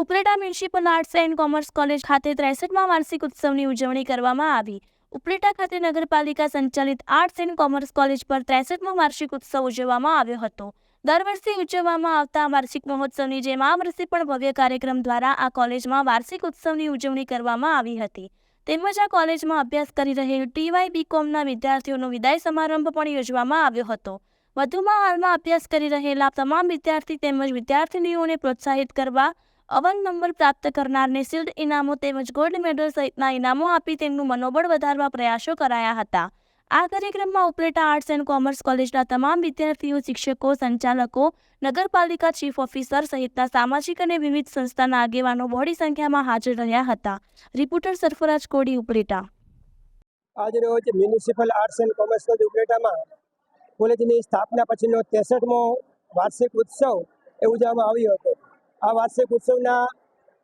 Upleta municipal arts and commerce college ખાતે ત્રેસઠમાં વાર્ષિક ઉત્સવની ઉજવણી કરવામાં આવી. ઉપલેટા ખાતે નગરપાલિકા સંચાલિત આર્ટ્સ એન્ડ કોમર્સ કોલેજ પર ત્રેસઠમો વાર્ષિક ઉત્સવ ઉજવવામાં આવ્યો હતો. દર વર્ષે ઉજવવામાં આવતા વાર્ષિક મહોત્સવની જેમ આ વર્ષે પણ ભવ્ય કાર્યક્રમ દ્વારા આ કોલેજમાં વાર્ષિક ઉત્સવની ઉજવણી કરવામાં આવી હતી. તેમજ આ કોલેજમાં અભ્યાસ કરી રહેલ ટીવાય બીકોમના વિદ્યાર્થીઓનો વિદાય સમારંભ પણ યોજવામાં આવ્યો હતો. વધુમાં હાલમાં અભ્યાસ કરી રહેલા તમામ વિદ્યાર્થી તેમજ વિદ્યાર્થીનીઓને પ્રોત્સાહિત કરવા અવલ નંબર પ્રાપ્ત કરનારને શિલ્ડ ઇનામો તેમજ ગોલ્ડ મેડલ સહિતના ઇનામો આપી તેમનું મનોબળ વધારવા પ્રયાસો કરાયા હતા. આ કાર્યક્રમમાં ઉપલેટા આર્ટ્સ એન્ડ કોમર્સ કોલેજના તમામ વિદ્યાર્થીઓ, શિક્ષકો, સંચાલકો, નગરપાલિકા ચીફ ઓફિસર સહિતના સામાજિક અને વિવિધ સંસ્થાના આગેવાનો બહોળી સંખ્યામાં હાજર રહ્યા હતા. રિપોર્ટર સરફરાજ કોડી, ઉપલેટા. આજ રોજ municipal arts and commerce college ઉપલેટામાં. કોલેજની સ્થાપના પછીનો ત્રેસઠમો વાર્ષિક ઉત્સવ એ ઉજવવામાં આવ્યો હતો. આ વાર્ષિક ઉત્સવના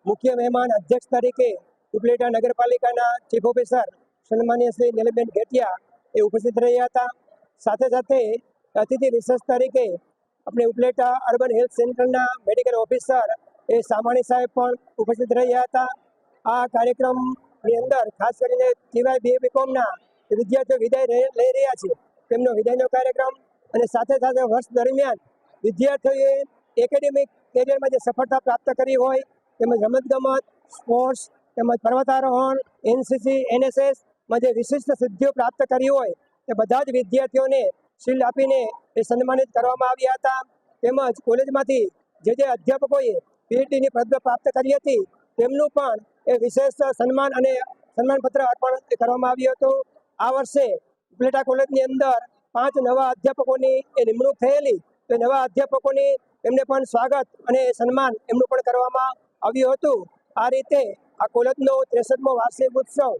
મુખ્ય મહેમાન અધ્યક્ષ તરીકે ઉપલેટા નગરપાલિકાના ચીફ ઓફિસર સન્માનીય શ્રી નીલબેન ઘેટિયા એ ઉપસ્થિત રહ્યા હતા. સાથે સાથે અતિથિ વિશેષ તરીકે આપણે ઉપલેટા અર્બન હેલ્થ સેન્ટરના મેડિકલ ઓફિસર એ સામાણી સાહેબ પણ ઉપસ્થિત રહ્યા હતા. આ કાર્યક્રમની અંદર ખાસ કરીને ટીવાય બી બીકોમના વિદ્યાર્થીઓ વિદાય લઈ રહ્યા છે. તેમનો વિદાયનો કાર્યક્રમ અને સાથે સાથે વર્ષ દરમિયાન વિદ્યાર્થીઓએ એકેડેમિક કેરિયરમાં જે સફળતા પ્રાપ્ત કરી હોય, તેમજ રમતગમત, સ્પોર્ટ્સ, તેમજ પર્વતારોહણ, એનસીસી એનએસએસમાં જે વિશિષ્ટ સિદ્ધિઓ પ્રાપ્ત કરી હોય, તે બધા જ વિદ્યાર્થીઓને શિલ્ડ આપીને એ સન્માનિત કરવામાં આવ્યા હતા. તેમજ કોલેજમાંથી જે જે અધ્યાપકોએ પીએચડીની પદવી પ્રાપ્ત કરી હતી, તેમનું પણ એ વિશેષ સન્માન અને સન્માનપત્ર અર્પણ કરવામાં આવ્યું હતું. આ વર્ષે ઉપલેટા કોલેજની અંદર પાંચ નવા અધ્યાપકોની એ નિમણૂક થયેલી. તો નવા અધ્યાપકોની એમને પણ સ્વાગત અને સન્માન એમનું પણ કરવામાં આવ્યું હતું. આ રીતે આ કોલેજનો ત્રેસઠમો વાર્ષિક ઉત્સવ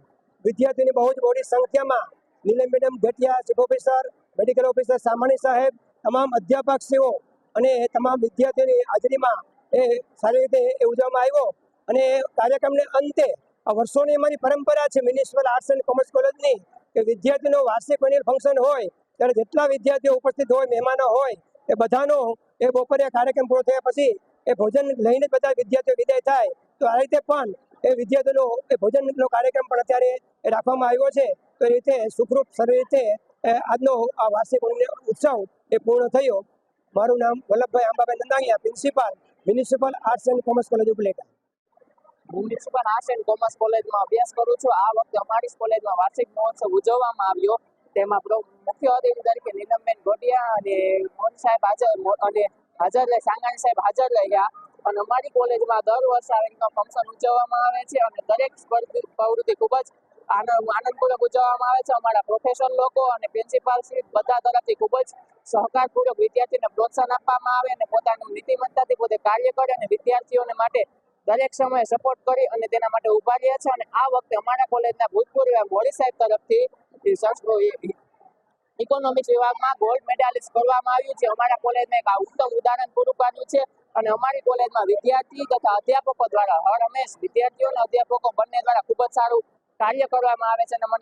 વિદ્યાર્થીની બહુ જ મોટી સંખ્યામાં Neelam madam Ghetiya chief officer, medical officer Samani સાહેબ, તમામ અધ્યાપકશ્રીઓ અને તમામ વિદ્યાર્થીઓની હાજરીમાં એ સારી રીતે એ ઉજવવામાં આવ્યો. અને કાર્યક્રમને અંતે આ વર્ષોની અમારી પરંપરા છે મ્યુનિસિપલ આર્ટ્સ એન્ડ કોમર્સ કોલેજની કે વિદ્યાર્થીનો વાર્ષિક એન્યુઅલ ફંક્શન હોય, ત્યારે જેટલા વિદ્યાર્થીઓ ઉપસ્થિત હોય, મહેમાનો હોય, એ બધાનો એ બપોરે કાર્યક્રમ પૂરો થયા પછી એ ભોજન લઈને બધા વિદ્યાર્થીઓ વિદાય થાય. તો આ રીતે પણ એ વિદ્યાર્થીઓનો, એ ભોજનનો કાર્યક્રમ પણ અત્યારે રાખવામાં આવ્યો છે. તો એ રીતે સુખરૂપ સારી રીતે આજનો આ વાર્ષિક ઉત્સવ એ પૂર્ણ થયો. મારું નામ Vallabhbhai Ambabhai Nandaniya, principal, municipal arts and commerce college Upleta. Municipal arts and commerce કોલેજમાં અભ્યાસ કરું છું. આ વખતે અમારી કોલેજમાં વાર્ષિક મહોત્સવ ઉજવવામાં આવ્યો. તેમાં મુખ્ય અતિથિ તરીકે નીલમબેન ગોડિયા અને સાહેબ હાજર. અને હાજર રહે. સાંગાણી સાહેબ હાજર રહ્યા. અને અમારી કોલેજમાં દર વર્ષે આવી રીતના ફંક્શન ઉજવવામાં આવે છે અને દરેક પ્રવૃત્તિ ખૂબ જ આનંદપૂર્વક ઉજવવામાં આવે છે. અમારા પ્રોફેસર લોકો અને પ્રિન્સિપાલ શ્રી બધા તરફથી ખૂબ જ સહકારપૂર્વક વિદ્યાર્થીને પ્રોત્સાહન આપવામાં આવે અને પોતાનું નીતિમત્તાથી પોતે કાર્ય કરે અને વિદ્યાર્થીઓને માટે દરેક સમયે સપોર્ટ કરી અને તેના માટે ઊભા રહ્યા છે. અને આ વખતે અમારા કોલેજના ભૂતપૂર્વ મોડી સાહેબ તરફથી સંસ્કૃત ઇકોનોમિક્સ વિભાગમાં ગોલ્ડ મેડાલિસ્ટ કરવામાં આવ્યું છે. અમારા કોલેજમાં એક ઉત્તમ ઉદાહરણ પૂરું પાડ્યું છે અને અમારી કોલેજમાં વિદ્યાર્થી તથા અધ્યાપકો દ્વારા હર હંમેશ વિદ્યાર્થીઓ અને અધ્યાપકો બંને દ્વારા ખૂબ જ સારું કાર્ય કરવામાં આવે છે અને મને